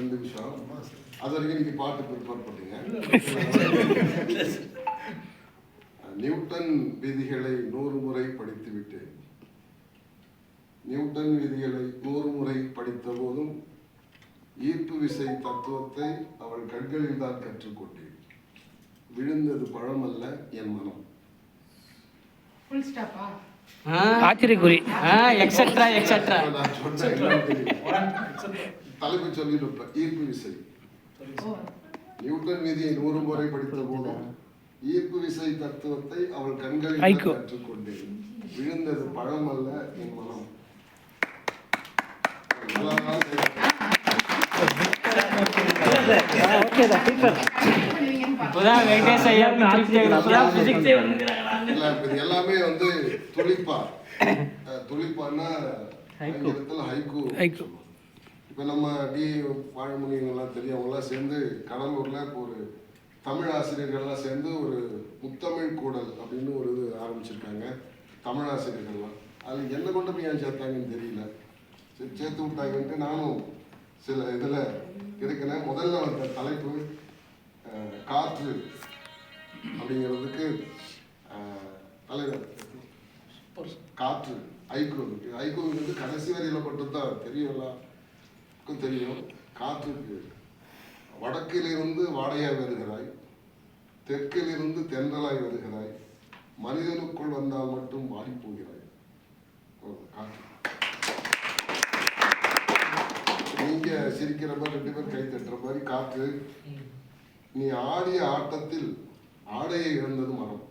ரெண்டு விஷயம் அது வரைக்கும் நீங்க பாட்டு ப்ரிப்பேர் பண்ணீங்க. நியூட்டன் விதிகளை நூறு முறை படித்து விட்டேன். நியூட்டன் விதிகளை நூறு முறை படித்த போதும் ஈர்ப்பு விசை தத்துவத்தை அவள் கண்களில் தான் கற்றுக்கொண்டேன். விழுந்தது பழமல்ல என் மனம். ஆச்சரியக்குறி எக்ஸெட்ரா எக்ஸெட்ரா தலைப்பு சொல்லியிருப்பேன் ஈர்ப்பு விசை. நியூட்டன் விதியை நூறு முறை படித்த போதும் ஈர்ப்பு விசை தத்துவத்தை அவள் கண்களில் கற்றுக்கொண்டேன். விழுந்தது பழமல்ல என் மனம் எல்லாமே வந்து துளிப்பா. துளிப்பான்னா ஹைக்கூ. இப்ப நம்ம டி வாழமணி எல்லாம் தெரியும் அவங்க எல்லாம் சேர்ந்து கடலூர்ல இப்போ ஒரு தமிழ் ஆசிரியர்கள்லாம் சேர்ந்து ஒரு முத்தமிழ் கூடல் அப்படின்னு ஒரு இது ஆரம்பிச்சிருக்காங்க. தமிழ் ஆசிரியர்கள்லாம். அது என்ன கொண்டு போய் ஏன் சேர்த்தாங்கன்னு தெரியல. சரி சேர்த்து விட்டாங்கன்ட்டு நானும் சில இதுல இருக்கிறேன் முதல்ல வந்த தலைப்பு காற்று அப்படிங்கிறதுக்கு தலைவர். காற்று ஐகோ இருக்கு ஐகோங்கிறது கடைசி வரியில மட்டும்தான் எல்லாருக்கும் தெரியும் காற்றுக்கு வடக்கிலிருந்து வாடையாய் வருகிறாய் தெற்கிலிருந்து தென்றலாய் வருகிறாய் மனிதனுக்குள் வந்தால் மட்டும் மாறி போகிறாய். காற்று. நீங்க சிரிக்கிற மாதிரி ரெண்டு பேர் கை தட்டுற மாதிரி காற்று. நீ ஆடிய ஆட்டத்தில் ஆடையை இழந்தது மரம்.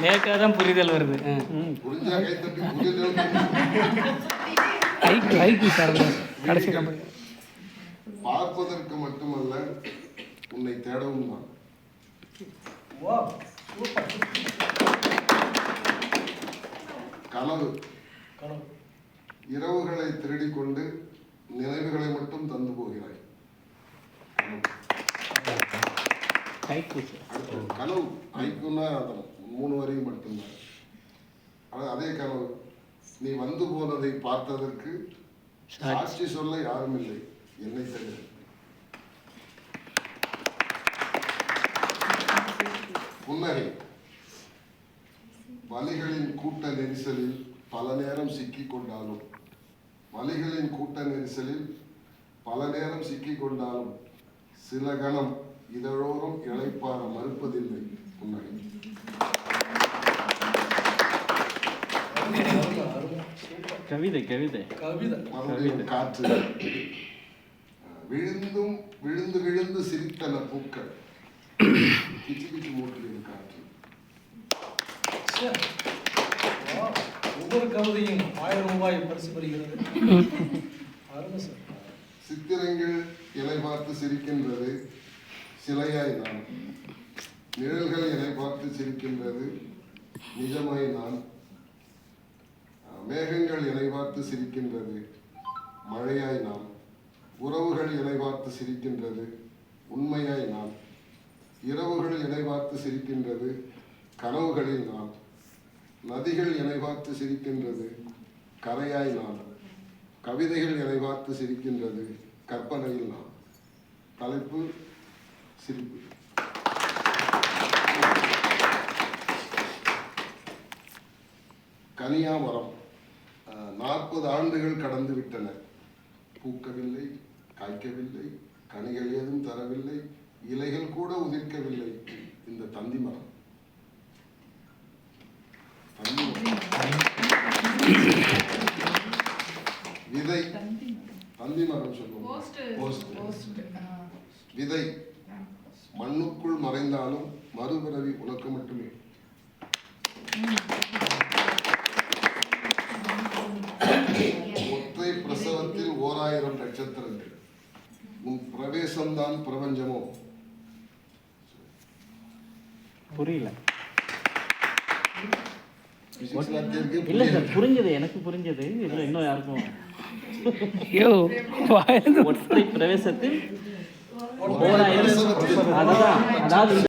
லேட்டாக தான் புரிதல் வருது. ஐக்கு ஐக்கு சார் கடைசி கம்பெனி. பார்ப்பதற்கு மட்டுமல்ல உன்னை தேடவும்? தான் கனவு. இரவுகளை திருடிக் கொண்டு நினைவுகளை மட்டும் தந்து போகிறாய். கனவு. ஐக்குன்னா அது மூணு வரையும் மட்டும்தான் ஆனா அதே கனவு. நீ வந்து போனதை பார்த்ததற்கு சாட்சி. சொல்ல யாரும் இல்லை. என்னை தவிர புன்னகை. வலிகளின் கூட்ட நெரிசலில் பல நேரம் சிக்கிக் கொண்டாலும் வலிகளின் கூட்ட நெரிசலில் பல நேரம் சிக்கிக் கொண்டாலும் சில கணம் இதழோறும் இளைப்பாற மறுப்பதில்லை புன்னகை கவிதை கவிதை. மறுபடியும் காற்று. விழுந்தும் விழுந்து விழுந்து சிரித்தன பூக்கள். கிச்சு கிச்சு மூட்டுகிறது காற்று. ஒவ்வொரு கவிதையும் ஆயிரம் ரூபாய் பரிசு பெறுகிறது. அருமை சார். சித்திரங்கள் இலை பார்த்து சிரிக்கின்றது. சிலையாய் நான். நிழல்கள் இலை பார்த்து சிரிக்கின்றது. நிஜமாய் நான். மேகங்கள் இலை பார்த்து சிரிக்கின்றது. மழையாய் நாம். உறவுகள் இலை பார்த்து சிரிக்கின்றது. உண்மையாய் நாம். இரவுகள் இலை பார்த்து சிரிக்கின்றது. கனவுகளில் நாம். நதிகள் இலை பார்த்து சிரிக்கின்றது. கரையாய் நாம். கவிதைகள் இலை பார்த்து சிரிக்கின்றது. கற்பனையில் நாம். தலைப்பு சிரிப்பு. கனியா மரம் நாற்பது ஆண்டுகள் கடந்து விட்டன. பூக்கவில்லை காய்க்கவில்லை கனிகள் ஏதும் தரவில்லை இலைகள் கூட உதிர்க்கவில்லை. இந்த தந்தி மரம். தந்தி மரம். விதை. தந்தி மரம். சொல்லுவோம். விதை. மண்ணுக்குள் மறைந்தாலும் மறுபிறவி உனக்கு மட்டுமே. பிரவேசம்தான் பிரபஞ்சமோ? புரியல. இல்ல சார் புரிஞ்சது எனக்கு புரிஞ்சது. இல்ல இன்னும் யாருக்கும் யோ வாயிலிருந்து ஒற்றை பிரவேசத்தில் அதாவது